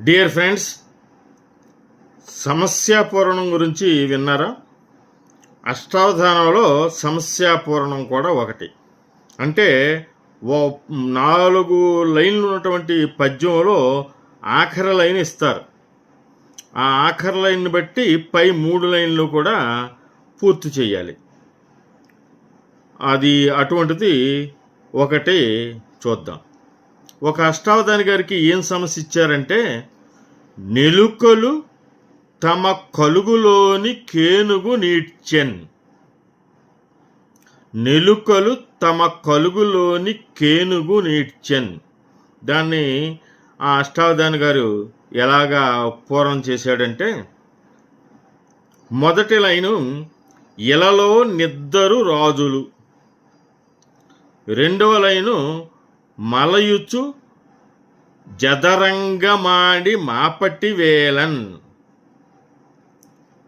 Dear friends సమస్యాపూరణం గురించి విన్నారా? అష్టావధానంలో సమస్యాపూరణం కూడా ఒకటి. అంటే ఓ నాలుగు లైన్లు ఉన్నటువంటి పద్యంలో ఆఖరి లైన్ ఇస్తారు. ఆ ఆఖరి లైన్ని బట్టి పై మూడు లైన్లు కూడా పూర్తి చేయాలి. అది అటువంటిది ఒకటి చూద్దాం. ఒక అష్టావధాని గారికి ఏం సమస్య ఇచ్చారంటే నెలుకలు తమ కలుగులోని కేనుగు నీడ్చెన్. నెలుకలు తమ కలుగులోని కేనుగు నీడ్చెన్. దాన్ని ఆ అష్టావధాని గారు ఎలాగా పూర్వం చేశాడంటే మొదటి లైను ఇలలో నిద్దరు రాజులు. రెండవ లైను మలయుచు జదరంగమాడి మాపటి వేలన్.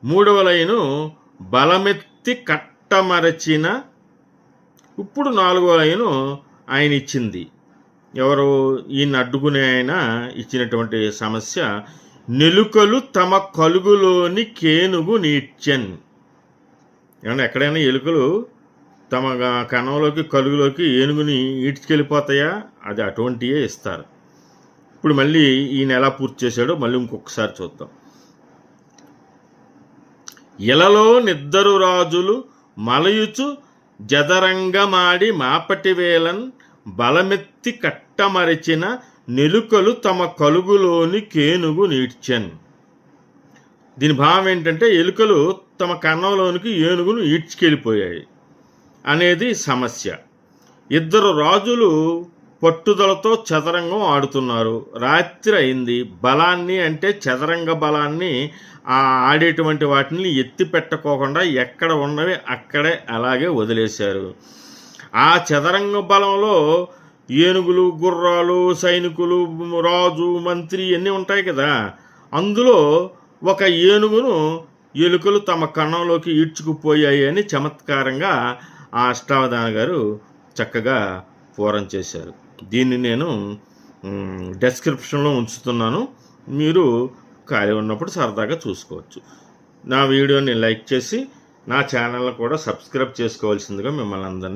మూడవ లైను బలమెత్తి కట్టమరచిన. ఇప్పుడు నాలుగవ లైను ఆయన ఇచ్చింది ఎవరు ఈయన అడ్డుకునే ఆయన ఇచ్చినటువంటి సమస్య నెలుకలు తమ కలుగులోని కేనుగు నీడ్చెన్. ఏమన్నా ఎక్కడైనా ఎలుకలు తమ కణంలోకి కలుగులోకి ఏనుగుని ఈడ్చుకెళ్ళిపోతాయా? అది అటువంటియే ఇస్తారు. ఇప్పుడు మళ్ళీ ఈయన ఎలా పూర్తి చేశాడో మళ్ళీ ఇంకొకసారి చూద్దాం. ఇలలో నిద్దరు రాజులు మలయుచు జదరంగమాడి మాపటి వేలన్ బలమెత్తి కట్టమరిచిన నిలుకలు తమ కలుగులోని కేనుగు నీడ్చెన్. దీని భావం ఏంటంటే ఎలుకలు తమ కన్నంలోనికి ఏనుగును ఈడ్చుకెళ్ళిపోయాయి. అనేది సమస్య. ఇద్దరు రాజులు పట్టుదలతో చదరంగం ఆడుతున్నారు. రాత్రి అయింది. బలాన్ని అంటే చదరంగ బలాన్ని ఆ ఆడేటువంటి వాటిని ఎత్తి పెట్టకోకుండా ఎక్కడ ఉన్నవి అక్కడే అలాగే వదిలేశారు. ఆ చదరంగ బలంలో ఏనుగులు గుర్రాలు సైనికులు రాజు మంత్రి ఇవన్నీ ఉంటాయి కదా? అందులో ఒక ఏనుగును ఎలుకలు తమ కన్నంలోకి ఈడ్చుకుపోయాయి అని చమత్కారంగా ఆ అష్టావధాన గారు చక్కగా పూరం చేశారు. దీన్ని నేను డెస్క్రిప్షన్లో ఉంచుతున్నాను. మీరు ఖాళీ ఉన్నప్పుడు సరదాగా చూసుకోవచ్చు. నా వీడియోని లైక్ చేసి నా ఛానల్ కూడా సబ్స్క్రైబ్ చేసుకోవాల్సిందిగా మిమ్మల్ని అందరినీ